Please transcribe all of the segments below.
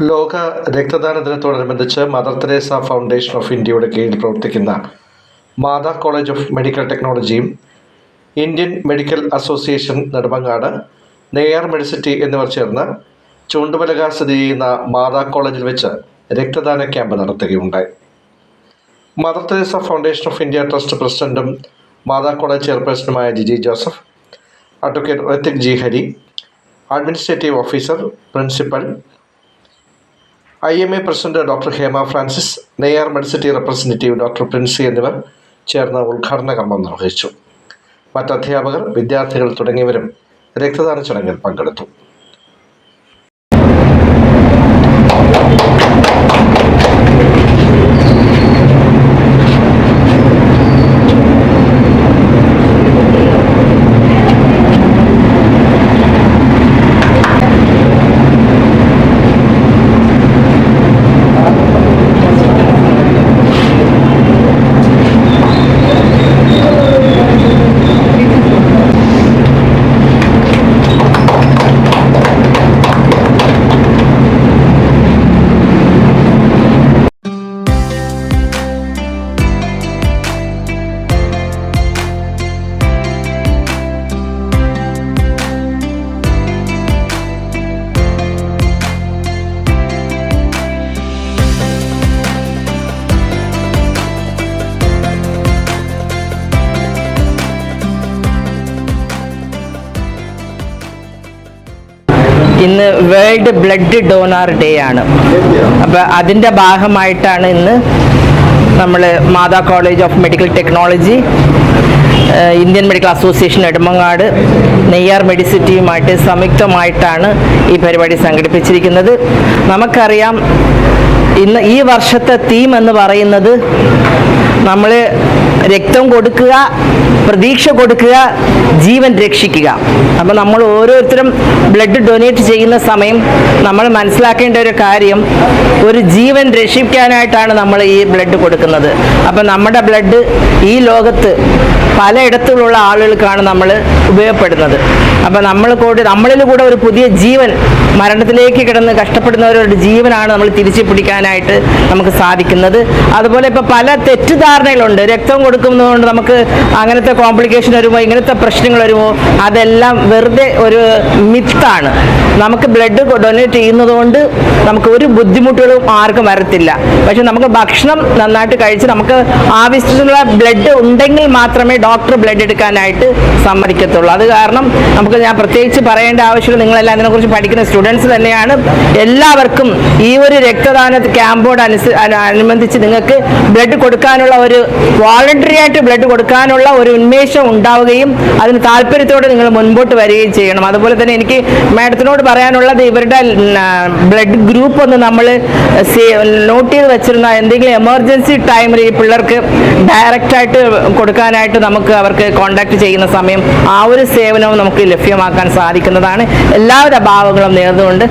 ലോക രക്തദാന ദിനത്തോടനുബന്ധിച്ച് മദർ തെരേസ ഫൗണ്ടേഷൻ ഓഫ് ഇന്ത്യയുടെ കീഴിൽ പ്രവർത്തിക്കുന്ന മാതാ കോളേജ് ഓഫ് മെഡിക്കൽ ടെക്നോളജിയും Indian medical association Nedumangad Neyyar Medicity എന്നിവർ ചേർന്ന് ചൂണ്ടുമലക സ്ഥിതി ചെയ്യുന്ന മാതാ കോളേജിൽ വെച്ച് രക്തദാന ക്യാമ്പ് നടത്തുകയുണ്ടായി. Mother Teresa foundation of India trust പ്രസിഡന്റും Mata college ചെയർപേഴ്സണുമായ Jiji Joseph advocate Rathik G Hari administrative officer principal I M A president doctor Hema Francis Neyyar Medicity representative doctor Princy എന്നിവർ ചേർന്ന് ഉദ്ഘാടന കർമ്മം നിർവഹിച്ചു. മറ്റ് അധ്യാപകർ വിദ്യാർത്ഥികൾ തുടങ്ങിയവരും രക്തദാന ചടങ്ങിൽ പങ്കെടുത്തു. ഇന്ന് വേൾഡ് ബ്ലഡ് ഡോണർ ഡേ ആണ്. അപ്പോൾ അതിന്റെ ഭാഗമായിട്ടാണ് ഇന്ന് നമ്മൾ Mata college of medical technology Indian medical association Nedumangad Neyyar മെഡിസിറ്റിയുമായിട്ട് സംയുക്തമായിട്ടാണ് ഈ പരിപാടി സംഘടിപ്പിച്ചിരിക്കുന്നത്. നമുക്കറിയാം ഇന്ന് ഈ വർഷത്തെ തീം എന്ന് പറയുന്നത് നമ്മൾ രക്തം കൊടുക്കുക പ്രതീക്ഷ കൊടുക്കുക ജീവൻ രക്ഷിക്കുക. അപ്പോൾ നമ്മൾ ഓരോരുത്തരും ബ്ലഡ് ഡൊനേറ്റ് ചെയ്യുന്ന സമയം നമ്മൾ മനസ്സിലാക്കേണ്ട ഒരു കാര്യം ഒരു ജീവൻ രക്ഷിക്കാനായിട്ടാണ് നമ്മൾ ഈ ബ്ലഡ് കൊടുക്കുന്നത്. അപ്പം നമ്മുടെ ബ്ലഡ് ഈ ലോകത്ത് പലയിടത്തുള്ള ആളുകൾക്കാണ് നമ്മൾ ഉപയോഗപ്പെടുന്നത്. അപ്പം നമ്മൾ കൂടി നമ്മളിൽ കൂടെ ഒരു പുതിയ ജീവൻ മരണത്തിലേക്ക് കിടന്ന് കഷ്ടപ്പെടുന്നവരുടെ ജീവനാണ് നമ്മൾ തിരിച്ചു പിടിക്കാനായിട്ട് നമുക്ക് സാധിക്കുന്നത്. അതുപോലെ ഇപ്പം പല തെറ്റിദ്ധാരണകളുണ്ട്. രക്തം കൊടുക്കുന്നതുകൊണ്ട് നമുക്ക് അങ്ങനത്തെ കോംപ്ലിക്കേഷൻ വരുമോ ഇങ്ങനത്തെ പ്രശ്നങ്ങൾ വരുമോ അതെല്ലാം വെറുതെ ഒരു മിത്താണ് നമുക്ക് ബ്ലഡ് ഡൊനേറ്റ് ചെയ്യുന്നതുകൊണ്ട് നമുക്ക് ഒരു ബുദ്ധിമുട്ടുകളും ആർക്കും വരത്തില്ല. പക്ഷെ നമുക്ക് ഭക്ഷണം നന്നായിട്ട് കഴിച്ച് നമുക്ക് ആവശ്യത്തിനുള്ള ബ്ലഡ് ഉണ്ടെങ്കിൽ മാത്രമേ ഡോക്ടർ ബ്ലഡ് എടുക്കാനായിട്ട് സമ്മതിക്കത്തുള്ളൂ. അത് കാരണം നമുക്ക് ഞാൻ പ്രത്യേകിച്ച് പറയേണ്ട ആവശ്യമില്ല. നിങ്ങളെല്ലാം അതിനെക്കുറിച്ച് പഠിക്കുന്ന സ്റ്റുഡൻസ് തന്നെയാണ്. എല്ലാവർക്കും ഈ ഒരു രക്തദാന ക്യാമ്പോട് അനുസ അനുബന്ധിച്ച് നിങ്ങൾക്ക് ബ്ലഡ് കൊടുക്കാനുള്ള ഒരു വോളണ്ടറി ആയിട്ട് ബ്ലഡ് കൊടുക്കാനുള്ള ഒരു ഉന്മേഷം ഉണ്ടാവുകയും അതിന് താല്പര്യത്തോടെ നിങ്ങൾ മുൻപോട്ട് വരികയും ചെയ്യണം. അതുപോലെ തന്നെ എനിക്ക് മാഡത്തിനോട് പറയാനുള്ളത് ഇവരുടെ ബ്ലഡ് ഗ്രൂപ്പ് ഒന്ന് നമ്മൾ നോട്ട് ചെയ്ത് വെച്ചിരുന്ന. എന്തെങ്കിലും എമർജൻസി ടൈമിൽ ഈ പിള്ളേർക്ക് ഡയറക്റ്റ് ആയിട്ട് കൊടുക്കാനായിട്ട് നമുക്ക് അവർക്ക് കോണ്ടാക്ട് ചെയ്യുന്ന സമയം ആ ഒരു സേവനവും നമുക്ക് ലഭ്യമാക്കാൻ സാധിക്കുന്നതാണ്. എല്ലാവിധ അഭാവങ്ങളും നേർന്നുകൊണ്ട്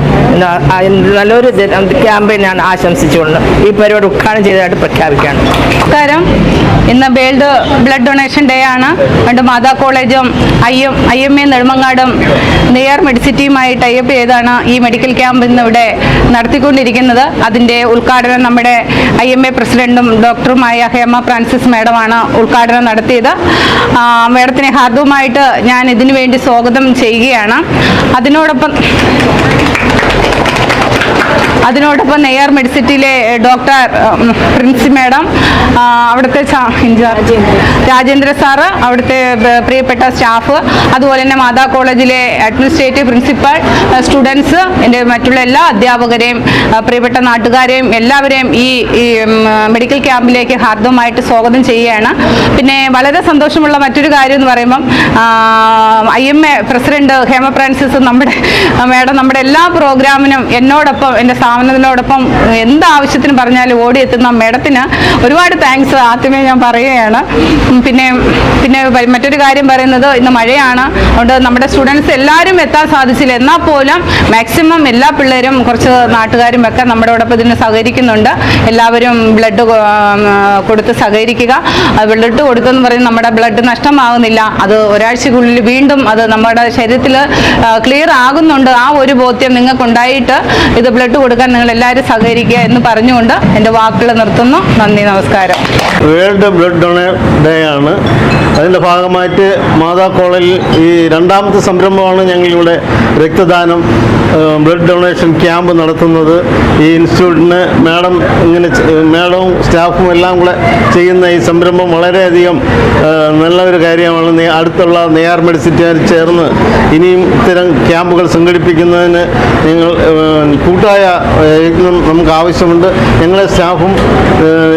നല്ലൊരു ക്യാമ്പയിൻ ഞാൻ ആശംസിച്ചുകൊണ്ട് ഈ പരിപാടി ഉദ്ഘാടനം ചെയ്തതായിട്ട് പ്രഖ്യാപിക്കുകയാണ്. നമസ്കാരം. ഇന്ന് വേൾഡ് ബ്ലഡ് ഡൊണേഷൻ ഡേ ആണ്. രണ്ട് മാതാ കോളേജും I M I M A നെടുമങ്ങാടും Neyyar മെഡിസിറ്റിയുമായി ടൈപ്പ് ചെയ്താണ് ഈ മെഡിക്കൽ ക്യാമ്പ് ഇന്ന് ഇവിടെ നടത്തിക്കൊണ്ടിരിക്കുന്നത്. അതിന്റെ ഉദ്ഘാടനം നമ്മുടെ ഐ എം എ പ്രസിഡന്റും ഡോക്ടറുമായ ഹേമ ഫ്രാൻസിസ് മാഡമാണ് ഉദ്ഘാടനം നടത്തിയത്. മാഡത്തിനെ ഹാർദവുമായിട്ട് ഞാൻ ഇതിനു വേണ്ടി സ്വാഗതം ചെയ്യുകയാണ്. അതിനോടൊപ്പം അതിനോടൊപ്പം നെയ്യാർ മെഡിസിറ്റിയിലെ ഡോക്ടർ പ്രിൻസി മാഡം അവിടുത്തെ രാജേന്ദ്ര സാറ് അവിടുത്തെ പ്രിയപ്പെട്ട സ്റ്റാഫ് അതുപോലെ തന്നെ മാതാ കോളേജിലെ അഡ്മിനിസ്ട്രേറ്റീവ് പ്രിൻസിപ്പൽ സ്റ്റുഡൻസ് എന്റെ മറ്റുള്ള എല്ലാ അധ്യാപകരെയും പ്രിയപ്പെട്ട നാട്ടുകാരെയും എല്ലാവരെയും ഈ മെഡിക്കൽ ക്യാമ്പിലേക്ക് ഹാർദവമായിട്ട് സ്വാഗതം ചെയ്യുകയാണ്. പിന്നെ വളരെ സന്തോഷമുള്ള മറ്റൊരു കാര്യം എന്ന് പറയുമ്പം I M A president Hema Francis നമ്മുടെ മേഡം നമ്മുടെ എല്ലാ പ്രോഗ്രാമിനും എന്നോടൊപ്പം എന്റെ സ്ഥാപനത്തിനോടൊപ്പം എന്ത് ആവശ്യത്തിന് പറഞ്ഞാലും ഓടിയെത്തുന്ന മേഡത്തിന് ഒരുപാട് താങ്ക്സ് ആദ്യമേ ഞാൻ പറയുകയാണ്. പിന്നെ പിന്നെ മറ്റൊരു കാര്യം പറയുന്നത് ഇന്ന് മഴയാണ്. അതുകൊണ്ട് നമ്മുടെ സ്റ്റുഡൻസ് എല്ലാവരും എത്താൻ സാധിച്ചില്ല. എന്നാൽ പോലും മാക്സിമം എല്ലാ പിള്ളേരും കുറച്ച് നാട്ടുകാരും ഒക്കെ നമ്മളോടൊപ്പം ഇതിന് സഹകരിക്കുന്നുണ്ട്. എല്ലാവരും ബ്ലഡ് കൊടുത്ത് സഹകരിക്കുക. ബ്ലഡ് കൊടുത്തെന്ന് പറയുന്നത് നമ്മുടെ ബ്ലഡ് നഷ്ടമാകുന്നില്ല അത് ഒരാഴ്ചക്കുള്ളിൽ വീണ്ടും അത് നമ്മുടെ ശരീരത്തിൽ ക്ലിയർ ആകുന്നുണ്ട്. ആ ഒരു ബോധ്യം നിങ്ങൾക്കുണ്ടായിട്ട് ഇത് ബ്ലഡ് കൊടുക്കാൻ നിങ്ങൾ എല്ലാവരും സഹകരിക്കുക എന്ന് പറഞ്ഞുകൊണ്ട് എന്റെ വാക്കുകൾ നിർത്തുന്നു. നന്ദി നമസ്കാരം. വേൾഡ് ബ്ലഡ് ഡൊണേർ ഡേ ആണ്. അതിന്റെ ഭാഗമായിട്ട് മാതാ കോളേജിൽ ഈ രണ്ടാമത്തെ സംരംഭമാണ് ഞങ്ങളിവിടെ രക്തദാനം ബ്ലഡ് ഡൊണേഷൻ ക്യാമ്പ് നടത്തുന്നത്. ഈ ഇൻസ്റ്റിറ്റ്യൂട്ടിന് മാഡം ഇങ്ങനെ മാഡവും സ്റ്റാഫും എല്ലാം കൂടെ ചെയ്യുന്ന ഈ സംരംഭം വളരെയധികം നല്ല ഒരു കാര്യമാണ്. അടുത്തുള്ള നെയ്യാർ മെഡിസിറ്റിയാർ ചേർന്ന് ഇനിയും ഇത്തരം ക്യാമ്പുകൾ സംഘടിപ്പിക്കുന്നതിന് നിങ്ങൾ കൂട്ടായ യജ്ഞം നമുക്ക് ആവശ്യമുണ്ട്. ഞങ്ങളെ സ്റ്റാഫും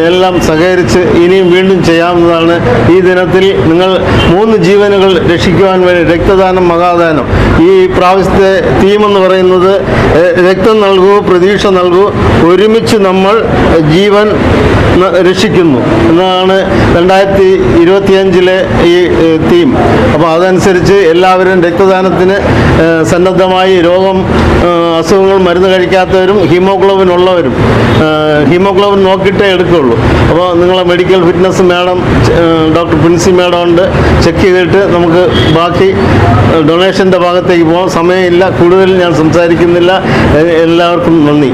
എല്ലാം സഹകരിച്ച് ഇനിയും വീണ്ടും ചെയ്യാവുന്നതാണ്. ഈ ദിനത്തിൽ നിങ്ങൾ മൂന്ന് ജീവനുകൾ രക്ഷിക്കുവാൻ വേണ്ടി രക്തദാനം മഹാദാനം. ഈ പ്രാവശ്യത്തെ തീമെന്ന് പറയുന്നത് രക്തം നൽകൂ പ്രതീക്ഷ നൽകൂ. ഒരുമിച്ച് നമ്മൾ ജീവൻ രക്ഷിക്കുന്നു. എന്നതാണ് രണ്ടായിരത്തി ഇരുപത്തിയഞ്ചിലെ ഈ തീം. അപ്പോൾ അതനുസരിച്ച് എല്ലാവരും രക്തദാനത്തിന് സന്നദ്ധമായി രോഗം അസുഖങ്ങൾ മരുന്ന് കഴിക്കാത്തവരും ഹീമോഗ്ലോബിൻ ഉള്ളവരും ഹീമോഗ്ലോബിൻ നോക്കിയിട്ടേ എടുക്കുകയുള്ളൂ. അപ്പോൾ നിങ്ങളെ medical fitness madam doctor Princy madam ഉണ്ട്. ചെക്ക് ചെയ്തിട്ട് നമുക്ക് ബാക്കി ഡൊണേഷന്റെ ഭാഗത്തേക്ക് പോകാൻ സമയമില്ല. കൂടുതൽ ഞാൻ സംസാരിക്കുന്നില്ല. എല്ലാവർക്കും നന്ദി.